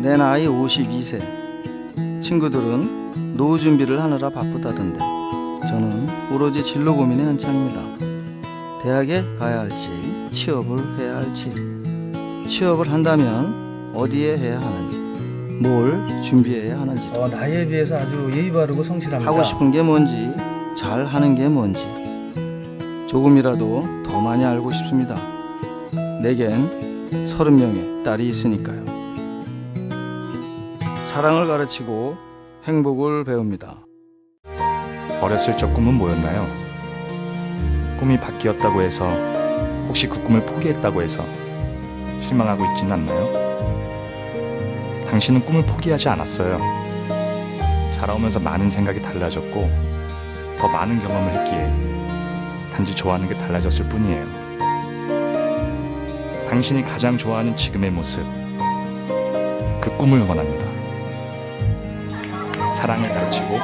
내 나이 52세. 친구들은 노후 준비를 하느라 바쁘다던데 저는 오로지 진로 고민에 한창입니다. 대학에 가야 할지 취업을 해야 할지 취업을 한다면 어디에 해야 하는지 뭘 준비해야 하는지 어, 나이에 비해서 아주 예의 바르고 성실합니다. 하고 싶은 게 뭔지 잘 하는 게 뭔지 조금이라도 더 많이 알고 싶습니다. 내겐 서른 명의 딸이 있으니까요. 사랑을 가르치고 행복을 배웁니다. 어렸을 적 꿈은 뭐였나요? 꿈이 바뀌었다고 해서 혹시 그 꿈을 포기했다고 해서 실망하고 있지는 않나요? 당신은 꿈을 포기하지 않았어요. 자라오면서 많은 생각이 달라졌고 더 많은 경험을 했기에 단지 좋아하는 게 달라졌을 뿐이에요. 당신이 가장 좋아하는 지금의 모습 그 꿈을 응원합니다. 사랑을 가르치고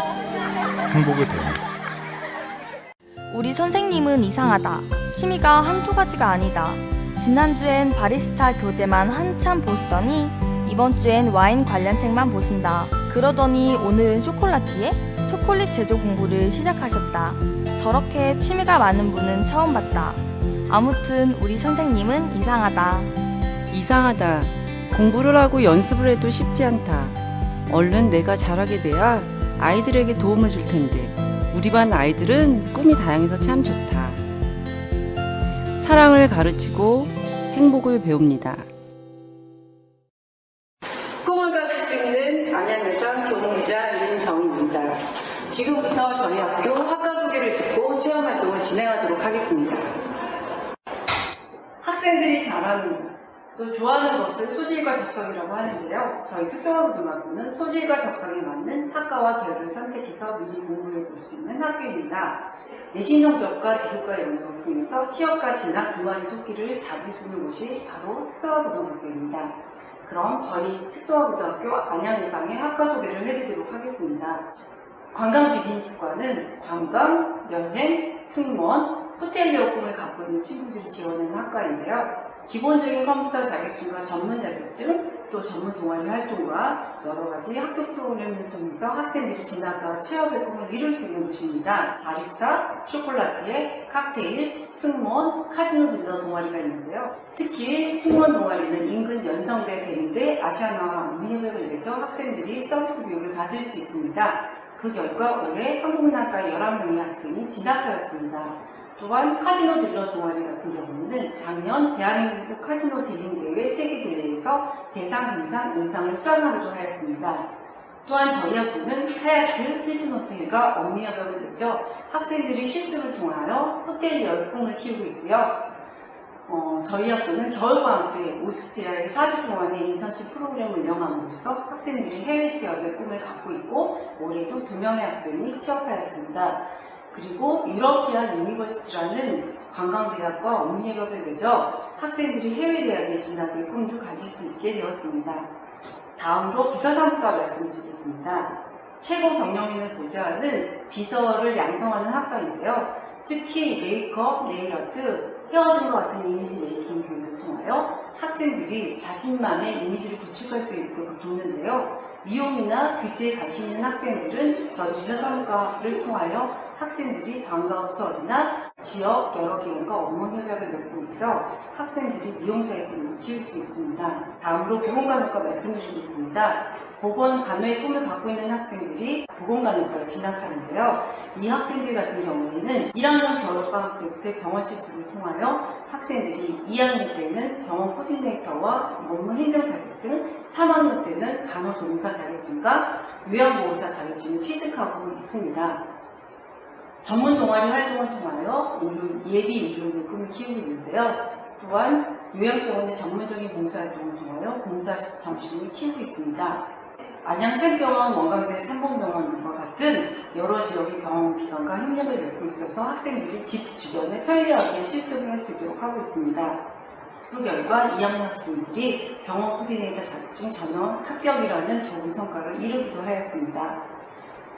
행복을 배웁니다. 우리 선생님은 이상하다. 취미가 한두 가지가 아니다. 지난주엔 바리스타 교재만 한참 보시더니 이번 주엔 와인 관련 책만 보신다. 그러더니 오늘은 쇼콜라티에 초콜릿 제조 공부를 시작하셨다. 저렇게 취미가 많은 분은 처음 봤다. 아무튼 우리 선생님은 이상하다. 이상하다. 공부를 하고 연습을 해도 쉽지 않다. 얼른 내가 잘하게 돼야 아이들에게 도움을 줄 텐데. 우리 반 아이들은 꿈이 다양해서 참 좋다. 사랑을 가르치고 행복을 배웁니다. 꿈을 가질 수 있는 안양여자 교무자 이은정입니다. 지금부터 저희 학교 학과 소개를 듣고 체험 활동을 진행하도록 하겠습니다. 학생들이 잘하는 것, 또 좋아하는 것을 소질과 적성이라고 하는데요. 저희 특성화고등학교는 소질과 적성에 맞는 학과와 계열을 선택해서 미리 공부해 볼 수 있는 학교입니다. 내신 성적과 대학과 연구를 통해서 취업과 진학 두 마리 토끼를 잡을 수 있는 곳이 바로 특성화고등학교입니다. 그럼 저희 특성화고등학교 안양예상의 학과 소개를 해드리도록 하겠습니다. 관광 비즈니스과는 관광, 여행, 승무원, 호텔리어 꿈을 갖고 있는 친구들이 지원하는 학과인데요. 기본적인 컴퓨터 자격증과 전문 자격증, 또 전문 동아리 활동과 여러 가지 학교 프로그램을 통해서 학생들이 진학과 취업의 꿈을 이룰 수 있는 곳입니다. 바리스타, 쇼콜라티에, 칵테일, 승무원, 카지노 딜러 동아리가 있는데요. 특히 승무원 동아리는 인근 연성대, 대림대, 아시아나와 미니맵을 내서 학생들이 서비스 교육을 받을 수 있습니다. 그 결과 올해 한국문학과 11명의 학생이 진학하였습니다. 또한 카지노 딜러 동아리 같은 경우는 작년 대한민국 카지노 딜링 대회 세계대회에서 대상 항상 인상을 수상하기도 하였습니다. 또한 저희 학교는 하얏트 힐튼 호텔과 엄미협업을 맺어 학생들이 실습을 통하여 호텔리어의 꿈을 키우고 있고요. 어, 저희 학교는 겨울방학 때 오스트리아에 4주 동안의 인턴십 프로그램을 운영함으로써 학생들이 해외 취업의 꿈을 갖고 있고 올해도 두 명의 학생이 취업하였습니다. 그리고 유러피안 유니버시티라는 관광대학과 엄미협업을 맺어 학생들이 해외 대학에 진학의 꿈도 가질 수 있게 되었습니다. 다음으로 비서상과 말씀드리겠습니다. 최고 경영인을 보좌하는 비서를 양성하는 학과인데요. 특히 메이크업, 네일아트, 헤어 등과 같은 이미지 메이킹 교육을 통하여 학생들이 자신만의 이미지를 구축할 수 있도록 돕는데요. 미용이나 뷰티에 관심 있는 학생들은 저희 비서상과를 통하여 학생들이 방과후 수업이나 지역 여러 기관과 업무 협약을 맺고 있어 학생들이 미용사의 꿈을 키울 수 있습니다. 다음으로 보건간호과 말씀드리겠습니다. 보건 간호의 꿈을 갖고 있는 학생들이 보건간호과에 진학하는데요. 이 학생들 같은 경우에는 1학년 겨울방학 때부터 병원 실습을 통하여 학생들이 2학년 때는 병원 코디네이터와 업무 행정 자격증, 3학년 때는 간호조무사 자격증과 요양보호사 자격증을 취득하고 있습니다. 전문 동아리 활동을 통하여 의료- 예비 의료인의 꿈을 키우고 있는데요. 또한 요양병원의 전문적인 봉사활동을 통하여 봉사 정신을 키우고 있습니다. 안양 생병원, 원광대 삼봉병원과 같은 여러 지역의 병원 기관과 협력을 맺고 있어서 학생들이 집 주변에 편리하게 실습을 할 수 있도록 하고 있습니다. 그 결과 2학년 학생들이 병원 코디네이터 자격증 전원 합격이라는 좋은 성과를 이루기도 하였습니다.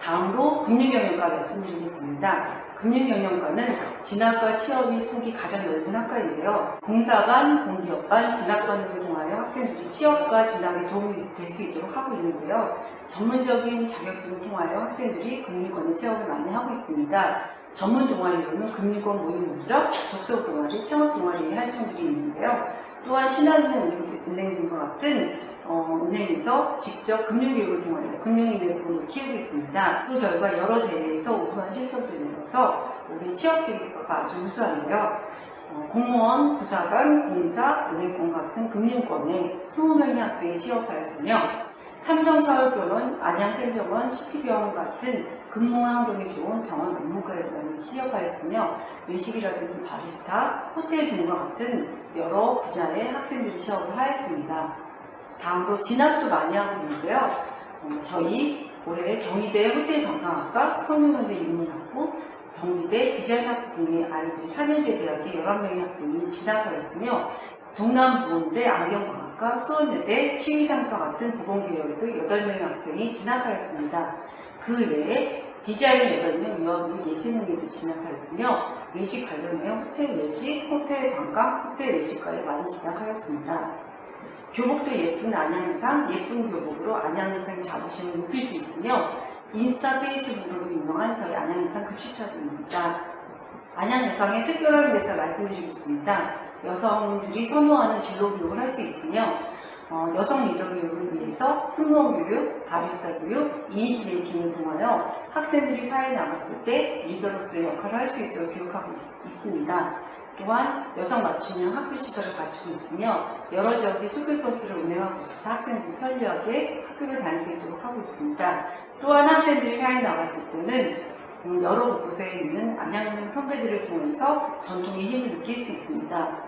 다음으로 국립경영과 말씀드리겠습니다. 금융경영과는 진학과 취업의 폭이 가장 넓은 학과인데요. 공사반, 공기업반, 진학반을 통하여 학생들이 취업과 진학에 도움이 될 수 있도록 하고 있는데요. 전문적인 자격증을 통하여 학생들이 금융권의 취업을 많이 하고 있습니다. 전문 동아리로는 금융권 모임 목적, 독서 동아리, 창업 동아리의 활동들이 있는데요. 또한 신한은행, 은행 등과 같은 어, 은행에서 직접 금융교육을 통하여 금융인의 본을 키우고 있습니다. 그 결과 여러 대회에서 우수한 실적을 내면서 우리 취업교육과가 아주 우수한데요. 어, 공무원, 부사관, 공사, 은행권 같은 금융권에 20명의 학생이 취업하였으며 삼성서울병원, 안양생병원, 시티병원 같은 근무 환경이 좋은 병원 업무과에 취업하였으며 외식이라든지 바리스타, 호텔 등과 같은 여러 분야의 학생들이 취업을 하였습니다. 다음으로 진학도 많이 하고 있는데요. 어, 저희 올해 경희대 호텔관광학과, 성균관대 인문학부, 경희대 디자인학부 등의 아이들이 4년제 대학에 11명의 학생이 진학하였으며 동남보건대 안경광학과, 수원여대, 치위상과 같은 보건계열도 8명의 학생이 진학하였습니다. 그 외에 디자인 8명, 유아교육 예체능에도 진학하였으며 외식 관련형 호텔 외식, 호텔 관광, 호텔 외식과에 많이 진학하였습니다. 교복도 예쁜 안양상, 예쁜 교복으로 안양상 자부심을 높일 수 있으며 인스타 페이스북으로 유명한 저희 안양상 급식사들입니다. 안양여상의 특별한 데서 말씀드리겠습니다. 여성들이 선호하는 진로 교육을 할 수 있으며 어, 여성 리더 교육을 위해서 승무원 교육, 바리스타 교육, 이미지 메이킹을 통하여 학생들이 사회에 나갔을 때 리더로서의 역할을 할 수 있도록 교육하고 있, 있습니다. 또한 여성 맞춤형 학교 시설을 갖추고 있으며 여러 지역의 스쿨 버스를 운행하고 있어서 학생들이 편리하게 학교를 다닐 수 있도록 하고 있습니다. 또한 학생들이 사회에 나갔을 때는 음, 여러 곳에 있는 안양여상 선배들을 통해서 전통의 힘을 느낄 수 있습니다.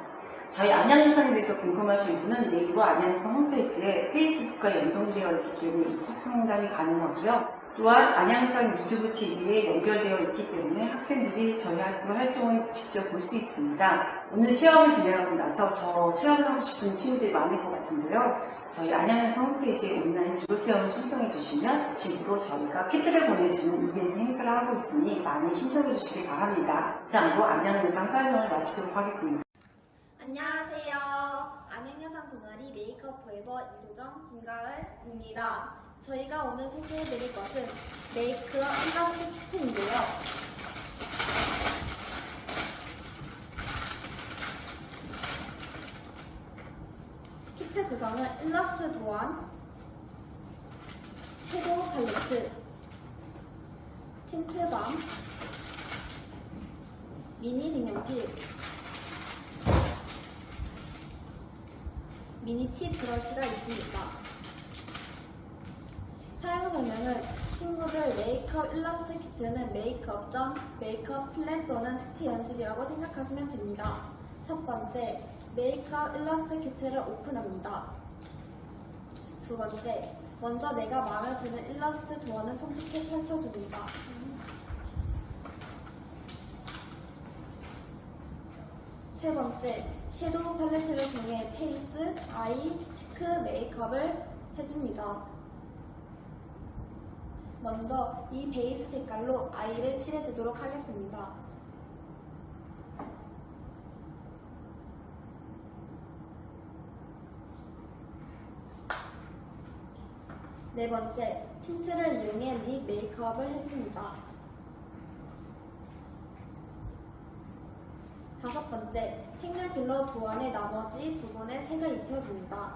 저희 안양여상에 대해서 궁금하신 분은 네이버 안양여상 홈페이지에 페이스북과 연동되어 있기 때문에 상담이 가능하고요. 또한 안양여상 유튜브 TV에 연결되어 있기 때문에 학생들이 저희 학교 활동을 직접 볼 수 있습니다. 오늘 체험을 진행하고 나서 더 체험을 하고 싶은 친구들이 많을 것 같은데요. 저희 안양여상 홈페이지에 온라인 지도 체험을 신청해 주시면 집으로 저희가 키트를 보내주는 이벤트 행사를 하고 있으니 많이 신청해 주시기 바랍니다. 이상으로 안양여상 설명을 마치도록 하겠습니다. 안녕하세요. 안양여상 동아리 메이크업 포에버 이소정 김가을입니다. 저희가 오늘 소개해드릴 것은 메이크업 일러스트 키트인데요. 키트 구성은 일러스트 도안, 섀도우 팔레트, 틴트밤, 미니 색연필, 미니티 브러쉬가 있습니다. 사용 설명은 친구들 메이크업 일러스트 키트는 메이크업 점, 메이크업 플랜 또는 색채 연습이라고 생각하시면 됩니다. 첫 번째, 메이크업 일러스트 키트를 오픈합니다. 두 번째, 먼저 내가 마음에 드는 일러스트 도안을 선택해 펼쳐줍니다. 세 번째, 섀도우 팔레트를 통해 페이스, 아이, 치크, 메이크업을 해줍니다. 먼저 이 베이스 색깔로 아이를 칠해주도록 하겠습니다. 네 번째, 틴트를 이용해 립 메이크업을 해줍니다. 다섯 번째, 색연필로 도안의 나머지 부분에 색을 입혀줍니다.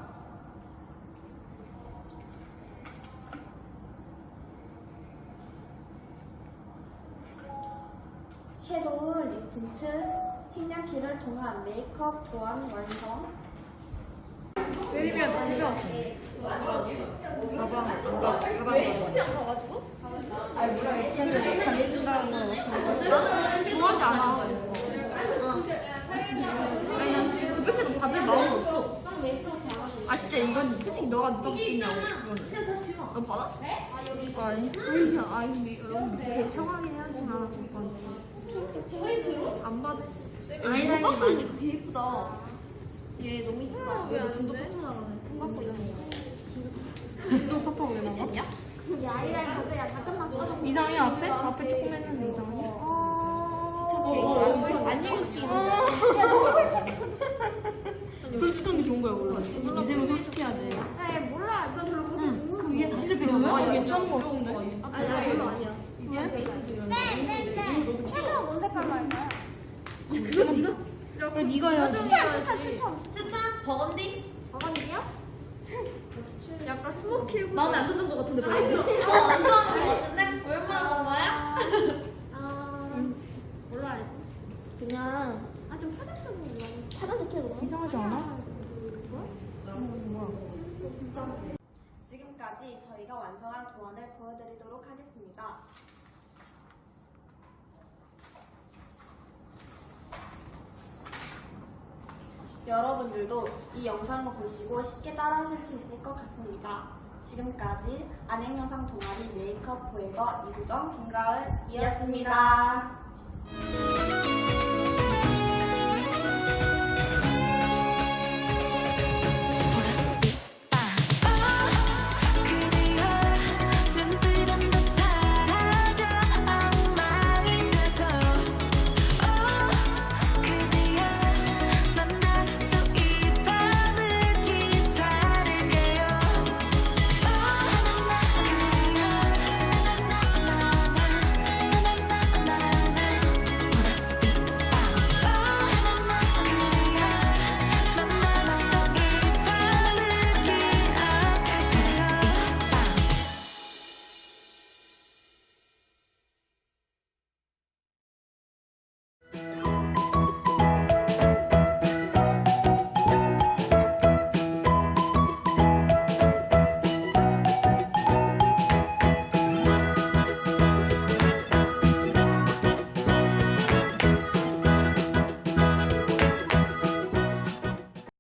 섀도우, 립 틴트, 색연필을 통한 메이크업 도안 완성. 좋아하지 않아. 아니 난 지금 그렇게도 받을 마음은 없어. 아 진짜 이건 솔직히 너가 누가 받겠냐고 이거는. 너 받아? 아니 아니 아니 근데 여러분 제 청하게 해야지만 안 받을 수. 아이라인이 많이 그렇게 예쁘다. 얘 너무 예쁘다. 얘 진짜 이런 거. 너 깜짝 왜 나가? 우리 아이라인 갑자기 다 끝났어. 이상해 앞에? 앞에 조금 했는데 이상해? 어, 어, 안 읽었어. 솔직한 게 좋은 거야, 원래. 인생은 솔직해야 돼. 아 몰라. 나 별로 그렇게 응. 그게 진짜 필요한 거야? 이게 처음 거 좋은데? 아니 나 별로 아니야. 네 네 네. 최종 뭔 색깔로 할까요? 그거 네가 그래 네가 해야지. 추천 추천 추천. 추천 버건디? 버건디요? 약간 스모키 마음에 안 드는 것 같은데 버건디? 어 안 좋아하는 거 같은데? 왜 물어본 거야? 그냥 아좀 파란색으로 파란색으로 이상하지 않아? 지금까지 저희가 완성한 도안을 보여드리도록 하겠습니다. 여러분들도 이 영상을 보시고 쉽게 따라하실 수 있을 것 같습니다. 지금까지 안행영상 동아리 메이크업 포에버 이수정, 김가을이었습니다.